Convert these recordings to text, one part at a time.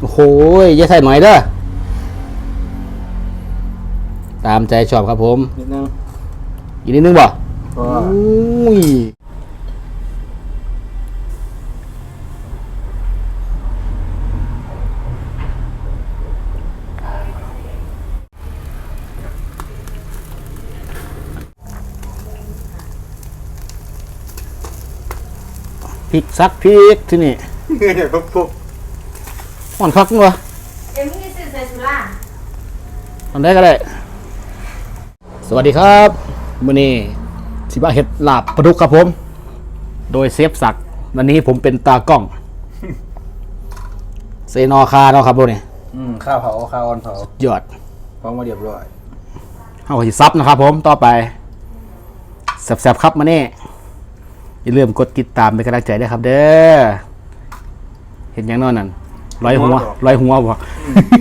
โอ้โหอย่าใส่หน่อยเด้อตามใจชอบครับผมนิดนึงอีกนิดนึงบ่พออุ้ยพริกซักพริกที่นี่เดี๋ยว พวกพวกอ่อนคักมั้งวะเอ็มมี่ซื้อใส่สุราทำได้ก็ได้ สวัสดีครับมื่อนี้สิบาเห็ดลาบปลาดุกครับผม โดยเซฟศักดิ์วันนี้ผมเป็นตากล้อง เซนอคาเนาะครับพวกนี้อืมข้าวเผาข้าวอ่อนเผายอดพร้อมมาเรียบร้อยเอาสิซับนะครับผมต่อไปแซ่บๆครับมานี่อย่าลืมกดติดตามเป็นกำลังใจด้วยครับ เด้อเห็นอย่างนอนนั่น ร้อยหัวร้อยหัวบ่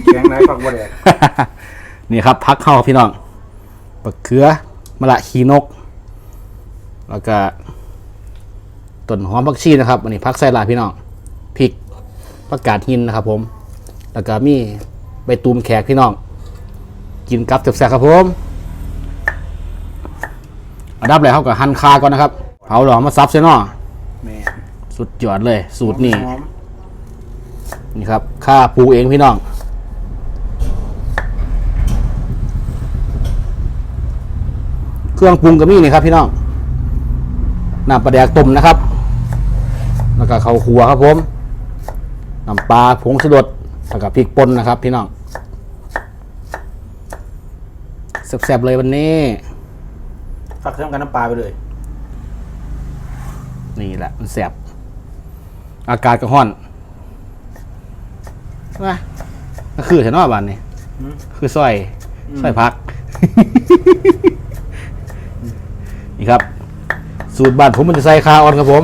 แกงไหนฝักบัวแดงนี่ครับพักเข้าครับพี่น้องบักเขือมะละขีนก แล้วก็ต้นหอมผักชีนะครับอันนี้พักใส่ลาพี่น้องพริกผักกาดหินนะครับ ผม แล้วก็มีใบตูมแขกพี่น้อง กินกับแซ่บๆครับผมอันดับแรกเขากับหั่นคาก่อนนะครับ เผาหลอมมาซับใช่เนาะแม่สุดยอดเลย สูตรนี่หอม นี่ครับข้าปลูกเองพี่น้องเครื่องปรุงก็มีนี่ครับพี่น้องน้ำปลาแดกต้มนะครับ แล้วก็ข้าวคั่วครับผมน้ำปลาผงชูรสแล้วก็พริกป่นนะครับ พี่น้องแซ่บๆเลยวันนี้ฝักเครื่องกันน้ำปลาไปเลย นี่แหละมันแซ่บอากาศก็ร้อน นะก็คือแถวนอกบ้านนี่อืม คือสร้อยสร้อยพัก นี่ครับ สูตรบ้านผมมันจะใส่คาออนครับผม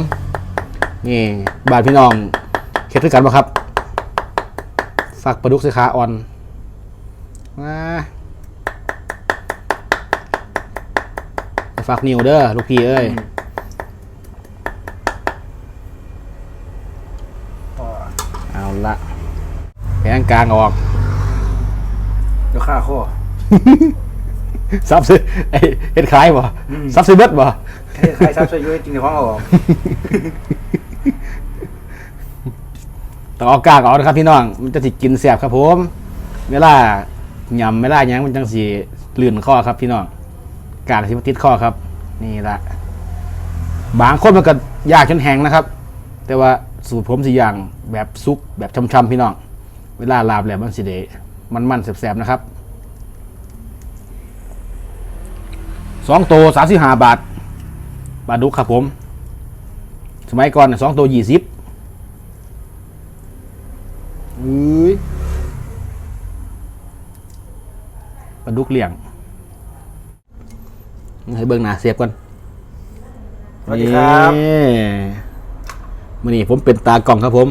นี่บ้านพี่น้องเค็ดด้วยกันปะครับฝากปลาดุกใส่คาออนมาฝากนิวเด้อลูกพี่เอ้ยพอ เอาละ แผงกลางออกเดี๋ยวข้าข้อซับซื้อไอเห็ดขายบ่อืมซับซื้อเบิดบ่ใครใครซับช่วยยุ่ยจริงในห้องเอาออกต้องเอากากออกนะครับพี่น้อง มันจะสิกินแสบครับผม เวลาหยำเวลาหยังมันจังสีลื่นคอครับ พี่น้องกากที่มันติดคอครับ นี่ละบางคนมันก็ยากจนแห้งนะครับ แต่ว่าสูตรผมสิอย่างแบบซุกแบบช่ำๆพี่น้อง เวลาลาบแล้วมันสิเดมันๆแสบๆนะครับสองโตสามสิบห้าบาทปลาดุกครับผม สมัยก่อนสองโตยี่สิบอุ้ยปลาดุกเลี้ยง ให้เบิ่งหน้าเสียบก่อนสวัสดีครับนี่มื่อนี้ผมเป็นตากล่องครับผม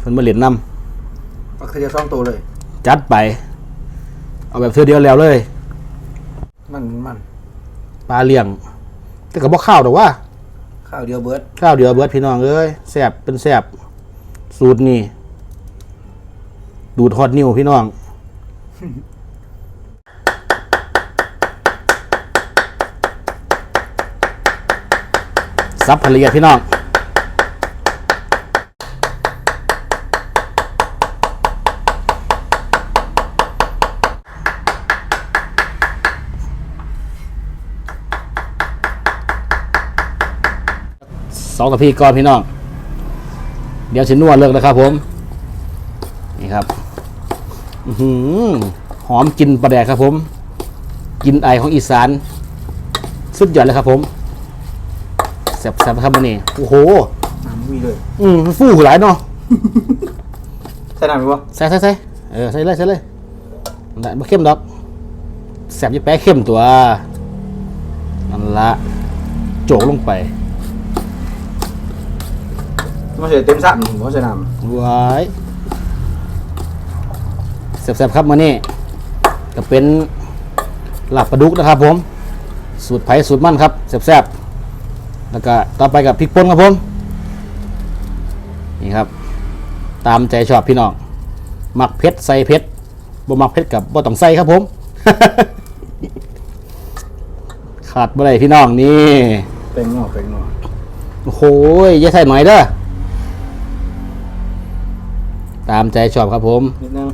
เพิ่นมาเล่นน ฝักเทียซ่องตัวเลยำจัดไป เอาแบบเทื่อเดียวแล้วเลย มันมันปลาเลี้ยง แต่ก็บ่ข้าวดอกว่า ข้าวเดียวเบิร์ดข้าวเดียวเบิดพี่น้องเอ้ยแซ่บเป็นแซ่บสูตรนี่ดูดฮอตนิวพี่น้องซับผลิตพี่น้อง ส องนาทีก่อนพี่น้อง เดี๋ยวสินวดเลิกนะครับผม นี่ครับอือหือหอมกลินปลาแดกครับผม กินไอของอีสาน สุดยอดเลยครับผมแซ่บๆครับมันนี่โอ้โหน้ำมีเลย อืมฟูหลายเนาะใส่น้ำไหมวะใส่ใส่ใส่เออใส่เลยใส่เลยนั่นแหละบ่เข้มดอกแซ่บอยี่แป๊ะเข้มตัวนั่นละโจกลงไป มันใส่เต็มสระผมก็ใส่น้ไว้แซ่บๆครับมานี่ก็เป็นลาบปลาดุกนะครับผม สูตรไผ่สูตรมั่นครับแซ่บๆแล้วก็ต่อไปกับพริกป่นครับผม นี่ครับ ตามใจชอบพี่น้องมักเผ็ดใส่เผ็ดบ่มักเผ็ดกับบ่ต้องใส่ครับผม ขาดบ่ได้พี่น้องนี่เป็นงอกเป็นงอกโอ้โหอย่าใส่หน่อยเด้อ ตามใจชอบครับผมนิดนึง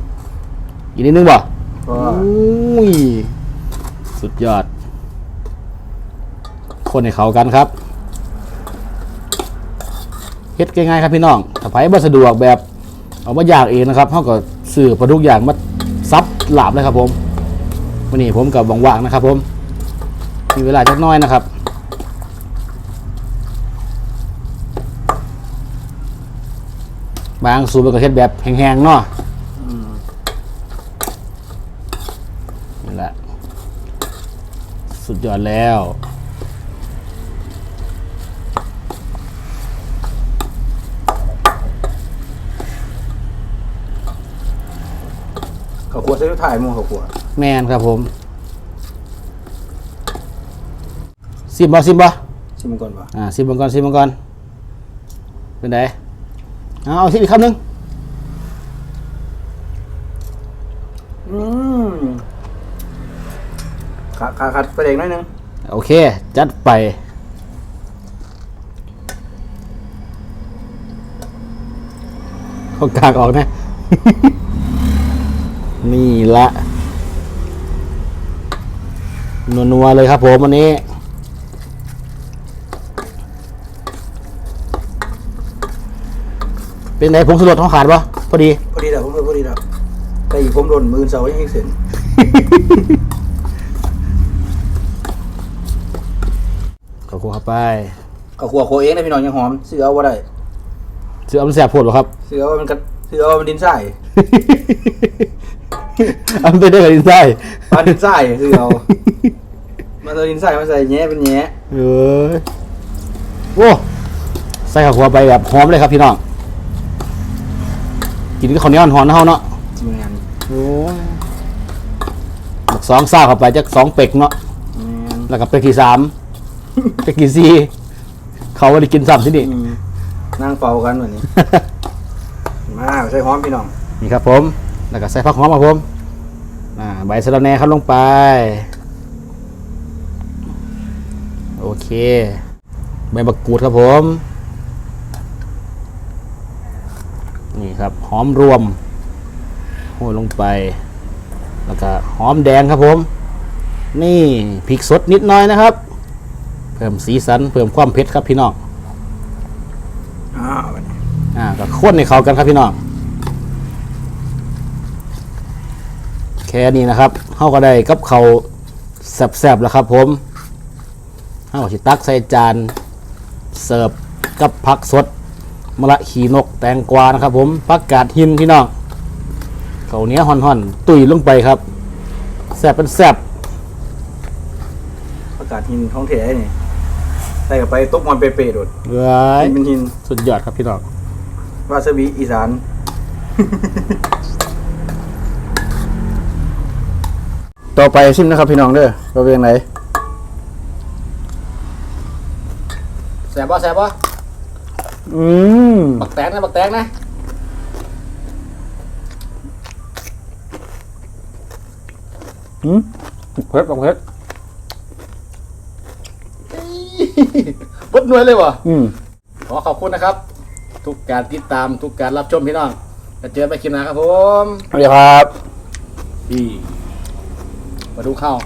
อีกนิดนึงบ่เพราะอุ้ยสุดยอด คนให้เขากันครับเฮ็ดง่ายๆครับพี่น้องถ้าไผบ่สะดวกแบบเอามาอยากเองนะครับเขาก็ซื้อปลาทุกอย่างมาซับหลาบเลยครับผมวันนี้ผมกับว่างๆนะครับผม มีเวลาจักหน้อยนะครับ บางสูตรมันก็เฮ็ดแบบแห้งๆเนาะอืมนี่แหละสุดยอดแล้วข้าวคั่วใส่ถ่ายหมูข้าวคั่วแมนครับผมซิมบ่ซิมบ่ชิมก่อนป่ะอ่าซิมมังกรซิมมังกรเป็นไง เอาเอาซิมอีกคำหนึ่งอืมขาขาขัดไปเองหน่อยนึง โอเค จัดไป เขากากออกนะ นี่ละนัวๆเลยครับผมวันนี้ เป็นไงผงสุรสเขาขาดปะพอดี พอดีแล้วผมพอดีแล้วแต่อีกผมโดนมือเสายังให้เสร็จขอบคุณครับไปข้าวคั่วคั่วเองนะพี่น้องยังหอมซื้อเอาว่าได้เสือมันแสบโพดเหรอครับซื้อเอามันก็ซื้อเอามันดินทรายอันไปได้กับดินไส้ปลาดินทรายซื้อเอามาเอาดินทรายมาใส่แง่เป็นแง่เอ้ยโอ้ใส่ข้าวหัวไปแบบหอมเลยครับพี่น้อง กินกับข้าวเหนียวหอนๆนะเฮาเนาะทีมงานโอ้ยบักสองซ่าเข้าไปจากสองเป็กเนาะอืมแล้วก็เป็กที่สาม เป็กที่สี่เขาไม่ได้กินซ้ำที่นี่ อืมนั่งเฝ้ากันเหมือนนี้ มาใส่หอมพี่น้องนี่ครับผม แล้วก็ใส่ผักหอมครับผมอ่าใบสะระแหน่ครับลงไป โอเค ใบมะกรูดครับผม นี่ครับหอมรวมโห้ลงไป แล้วก็หอมแดงครับผม นี่พริกสดนิดหน่อยนะครับ เพิ่มสีสันเพิ่มความเผ็ดครับพี่น้องอ้าวบัดนี้อ่าก็ข้นในเขากันครับพี่น้องแค่นี้นะครับเขาก็ได้กับเขาวแซ่บๆแล้วครับผมเขาก็สิตักใส่จานเสิร์ฟกับผักสด มะละขีนกแตงกวานะครับผมผักกาดหินพี่น้องเขาวเหนี้ยห่อนๆตุยลงไปครับแซ่บเป็นแซ่บประกาศหินท้องแถนี่ใส่กับไปตบมันเปเปๆโดดเอ้ยเป็นหินสุดยอดครับพี่น้องวาซาบิอีสานต่อไปชิมนะครับพี่น้องเด้อเราเป็นยังไงแซ่บป่ะแซ่บป่ะ อืมบักแตงนะบักแตงนะอืมเผ็ดเผ็ดบดหน่วยเลยวะอืมขอขอบคุณนะครับ ทุกการติดตามทุกการรับชมพี่น้องจะเจอไปคลิปหน้าครับผมสวัสดีครับอีมาดูเข้าว